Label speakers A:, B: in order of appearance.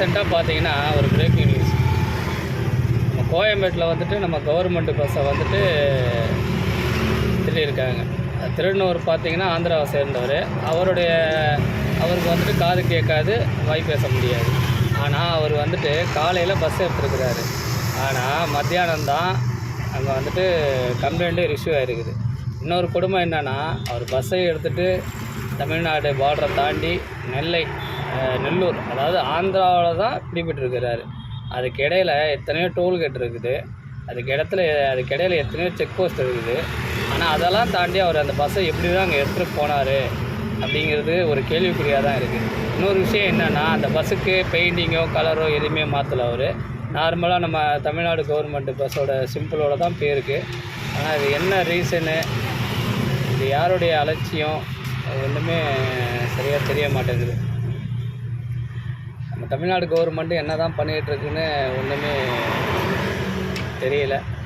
A: ரீசெண்டாக பார்த்தீங்கன்னா ஒரு பிரேக்கிங் நியூஸ் நம்ம கோயம்பேட்டில் வந்துட்டு நம்ம கவர்மெண்ட் பஸ்ஸை வந்துட்டு திருடியிருக்காங்க. திருநூர் பார்த்தீங்கன்னா ஆந்திராவை சேர்ந்தவர். அவருடைய அவருக்கு வந்துட்டு காது கேட்காது வாய் பேச முடியாது. ஆனால் அவர் வந்துட்டு காலையில் பஸ் எடுத்துருக்கிறாரு. ஆனால் மத்தியானம் தான் அங்கே வந்துட்டு கம்ப்ளைண்ட்டு ரிஷ்யூ ஆகிருக்குது இன்னொரு குடும்பம் என்னென்னா அவர் பஸ்ஸை எடுத்துகிட்டு தமிழ்நாடு பார்டரை தாண்டி நெல்லை நெல்லூர் அதாவது ஆந்திராவில் தான் பிடிபட்டிருக்கிறாரு அதுக்கு எத்தனையோ டோல்கேட் இருக்குது. அதுக்கு இடத்துல அதுக்கு இடையில் எத்தனையோ செக் போஸ்ட் இருக்குது. ஆனால் அதெல்லாம் தாண்டி அவர் அந்த பஸ்ஸை எப்படி தான் அங்கே எடுத்துகிட்டு போனார் அப்படிங்கிறது ஒரு கேள்விக்குறியாக தான் இருக்குது இன்னொரு விஷயம் என்னென்னா அந்த பஸ்ஸுக்கு பெயிண்டிங்கோ கலரோ எதுவுமே மாற்றல அவர். நார்மலாக நம்ம தமிழ்நாடு கவர்மெண்ட் பஸ்ஸோட சிம்பிளோட தான் பேருக்கு ஆனால் இது என்ன ரீசனு இது யாருடைய அலட்சியம்? அது ஒன்றுமே சரியாக தெரிய மாட்டேங்குது. தமிழ்நாடு கவர்மெண்ட்டு என்ன தான் பண்ணிகிட்ருக்குன்னு ஒன்றுமே தெரியல.